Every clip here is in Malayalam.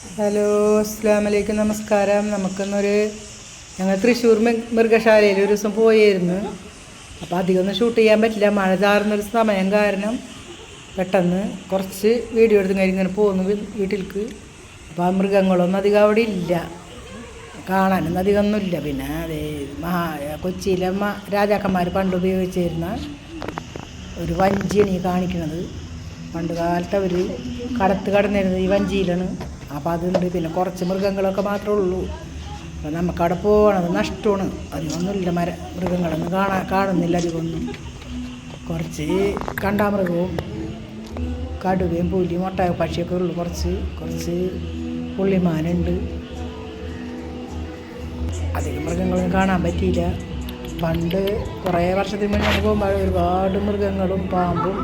ഹലോ അസ്സാം വലൈക്കും നമസ്കാരം. നമുക്കിന്നൊരു ഞങ്ങൾ തൃശ്ശൂർ മൃഗശാലയിൽ ഒരു ദിവസം പോയിരുന്നു അപ്പോൾ അധികമൊന്നും ഷൂട്ട് ചെയ്യാൻ പറ്റില്ല. മഴ ചാറുന്നൊരു സമയം കാരണം പെട്ടെന്ന് കുറച്ച് വീഡിയോ എടുത്ത് കഴിഞ്ഞ് ഇങ്ങനെ പോകുന്നു വീട്ടിൽക്ക്. അപ്പോൾ ആ മൃഗങ്ങളൊന്നും അധികം അവിടെ ഇല്ല. കാണാനൊന്നും അധികമൊന്നുമില്ല പിന്നെ അതേ മഹാ കൊച്ചിയിലെ മ രാജാക്കന്മാർ പണ്ട് ഉപയോഗിച്ചിരുന്ന ഒരു വഞ്ചിയാണ് ഈ കാണിക്കുന്നത് പണ്ട് കാലത്ത് അവർ കടത്ത് കടന്നിരുന്നത് ഈ വഞ്ചിയിലാണ്. അപ്പോൾ അതുണ്ട്. പിന്നെ കുറച്ച് മൃഗങ്ങളൊക്കെ മാത്രമേ ഉള്ളൂ. അപ്പോൾ നമുക്കവിടെ പോകണത് നഷ്ടമാണ്. അധികമൊന്നുമില്ല മര മൃഗങ്ങളൊന്നും കാണാൻ കാണുന്നില്ല അധികമൊന്നും. കുറച്ച് കണ്ടാമൃഗവും കടുവയും പുലിയും ഒട്ടക പക്ഷിയൊക്കെ ഉള്ളു കുറച്ച്. കുറച്ച് പുള്ളിമാനുണ്ട്. അധികം മൃഗങ്ങളൊന്നും കാണാൻ പറ്റിയില്ല. പണ്ട് കുറേ വർഷത്തിന് മുന്നേ പോകുമ്പോൾ ഒരുപാട് മൃഗങ്ങളും പാമ്പും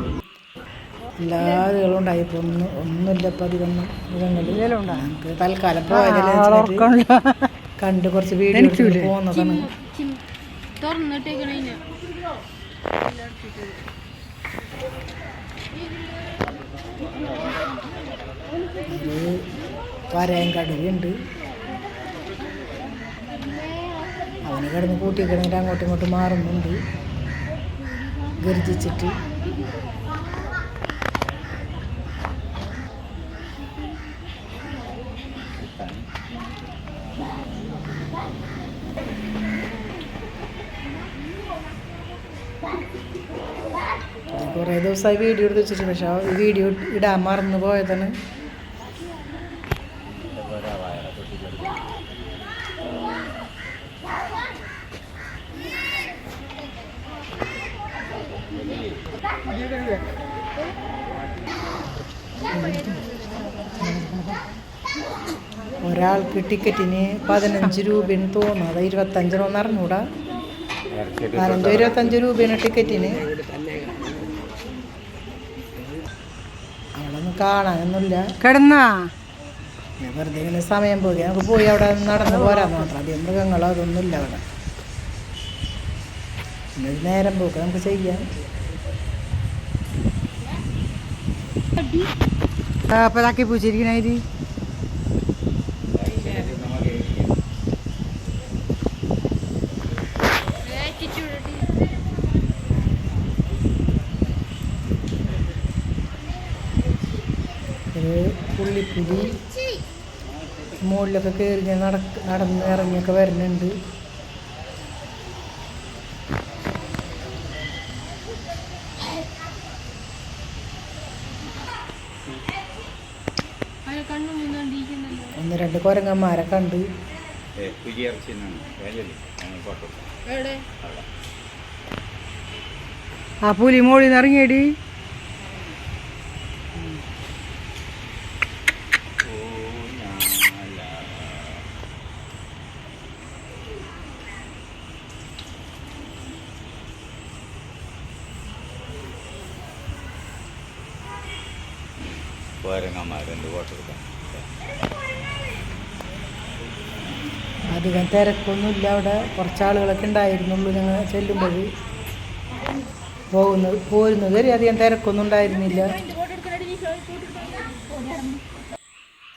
എല്ലാ ഇതുകളും ഉണ്ടായപ്പോൾ ഒന്നും ഒന്നുമില്ല ഇപ്പം അധികം മൃഗങ്ങൾ നമുക്ക് തൽക്കാലം പോയതല്ലേ കണ്ട് കുറച്ച് വീഡിയോ പോകുന്നതാണ്. വരയൻ അവന് കിടന്ന് കൂട്ടിക്കിടന്നിട്ട് അങ്ങോട്ടും ഇങ്ങോട്ടും മാറുന്നുണ്ട്. ഗർജിച്ചിട്ട്. കുറേ ദിവസമായി വീഡിയോ എടുത്ത് വെച്ചിട്ട് പക്ഷെ ആ വീഡിയോ ഇടാൻ മറന്നു പോയതാണ്. ഒരാൾക്ക് ടിക്കറ്റിന് പതിനഞ്ച് രൂപയെന്ന് തോന്നുന്നു. അത് ഇരുപത്തഞ്ചിനൊന്നും അറിഞ്ഞൂടാ പതിനഞ്ചോ ഇരുപത്തഞ്ച് രൂപയാണ് ടിക്കറ്റിന്. അവിടെ ഒന്നും കാണാനൊന്നുമില്ല. കിടന്നാ? വെറുതെ ഇങ്ങനെ സമയം പോയി. നമുക്ക് പോയി അവിടെ നടന്നു പോരാൻ മാത്രം. അധികം മൃഗങ്ങളോ അതൊന്നുമില്ല അവിടെ. ഇന്നൊരു നേരം പോക്ക് നമുക്ക് ചെയ്യാം. അപ്പൊ ഇതാക്കി പൂച്ചിരിക്കണായി പുള്ളിപ്പുലി മുകളിലൊക്കെ കയറി ഞാൻ നടക്ക് നടന്ന് ഇറങ്ങിയൊക്കെ വരുന്നുണ്ട്. ഒന്ന് രണ്ട് കുരങ്ങന്മാരെ കണ്ട്. ആ പുലി മോളിൽ നിന്ന് ഇറങ്ങിയടി. പോരങ്ങന്മാർ രണ്ട് കോട്ടെടുക്കാം അധികം തിരക്കൊന്നുമില്ല അവിടെ. കുറച്ചാളുകളൊക്കെ ഉണ്ടായിരുന്നുള്ളൂ ഞങ്ങൾ ചെല്ലുമ്പോൾ പോകുന്നത് പോരുന്നത് അധികം തിരക്കൊന്നും ഉണ്ടായിരുന്നില്ല.